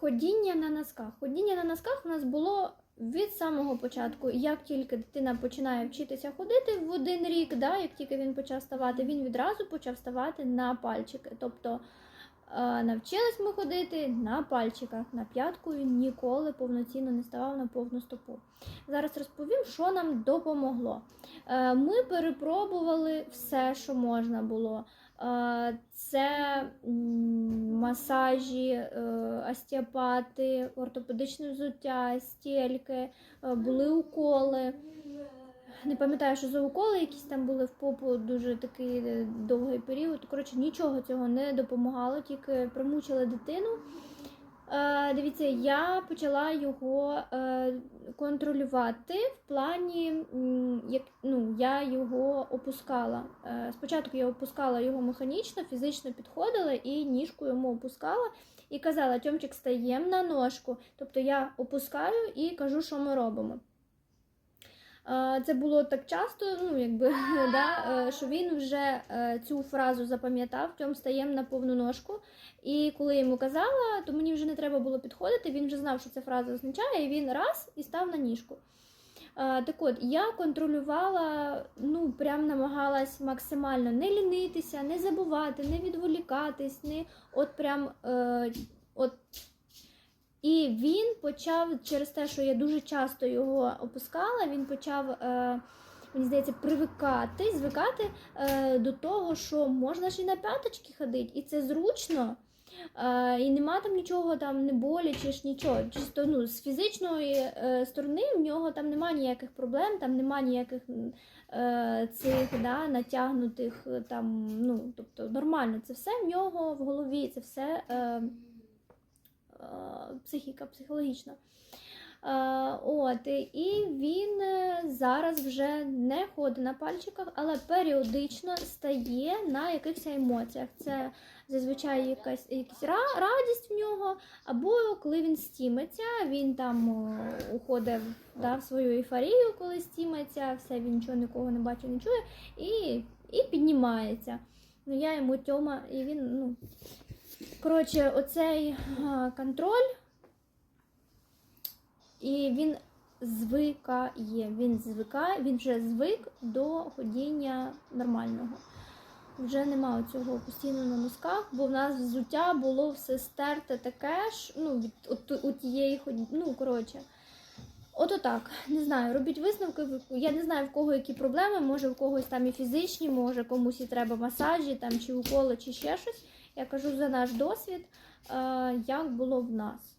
Ходіння на носках. Ходіння на носках у нас було від самого початку. Як тільки дитина починає вчитися ходити в один рік, да, як тільки він почав ставати, він відразу почав ставати на пальчики. Тобто е, навчились ми ходити на пальчиках. На п'ятку він ніколи повноцінно не ставав на повну стопу. Зараз розповім, що нам допомогло. Е, Ми перепробували все, що можна було. Це масажі, е, остеопати, ортопедичне взуття, стільки, е, були уколи. Не пам'ятаю, що за уколи якісь там були в попу дуже такий е, довгий період. Коротше, нічого цього не допомагало, тільки примучили дитину. Е, дивіться, я почала його е, контролювати в плані, як ну, я його опускала. Е, спочатку я опускала його механічно, фізично підходила і ніжку йому опускала і казала: Тьомчик, стаєм на ножку. Тобто я опускаю і кажу, що ми робимо. Це було так часто, ну якби да, е, що він вже е, цю фразу запам'ятав, тьом стаєм на повну ножку. І коли йому казала, то мені вже не треба було підходити. Він вже знав, що ця фраза означає, і він раз і став на ніжку. Так от, я контролювала, ну прям намагалась максимально не лінитися, не забувати, не відволікатись, не от прям е, от. І він почав через те, що я дуже часто його опускала, він почав, е, мені здається, привикати, звикати е, до того, що можна ж і на п'яточки ходити, і це зручно. Е, і нема там нічого там не боляче ж нічого. Чисто ну, з фізичної е, сторони в нього там нема ніяких проблем, там нема ніяких е, цих да, натягнутих е, там, ну, тобто нормально, це все в нього в голові, це все. Е, психіка, психологічна. Е, От, і він е, зараз вже не ходить на пальчиках, але періодично стає на якихось емоціях. Це зазвичай якась, якась ра- радість в нього, або коли він стіметься, він там е, уходить да, в свою ейфорію, коли стіметься, все, він нічого нікого не бачить, не чує, і, і піднімається. Ну, я йому тьома, і він, ну, Коротше, оцей контроль, і він звикає. Він звикає, він вже звик до ходіння нормального. Вже нема цього постійно на носках, бо в нас взуття було все стерте таке ж, ну, від от, у тієї ході. Ну, коротше. Ото так, не знаю, робіть висновки. Я не знаю в кого які проблеми, може в когось там і фізичні, може комусь і треба масажі, там чи уколи, чи ще щось. Я кажу за наш досвід, е, як було в нас.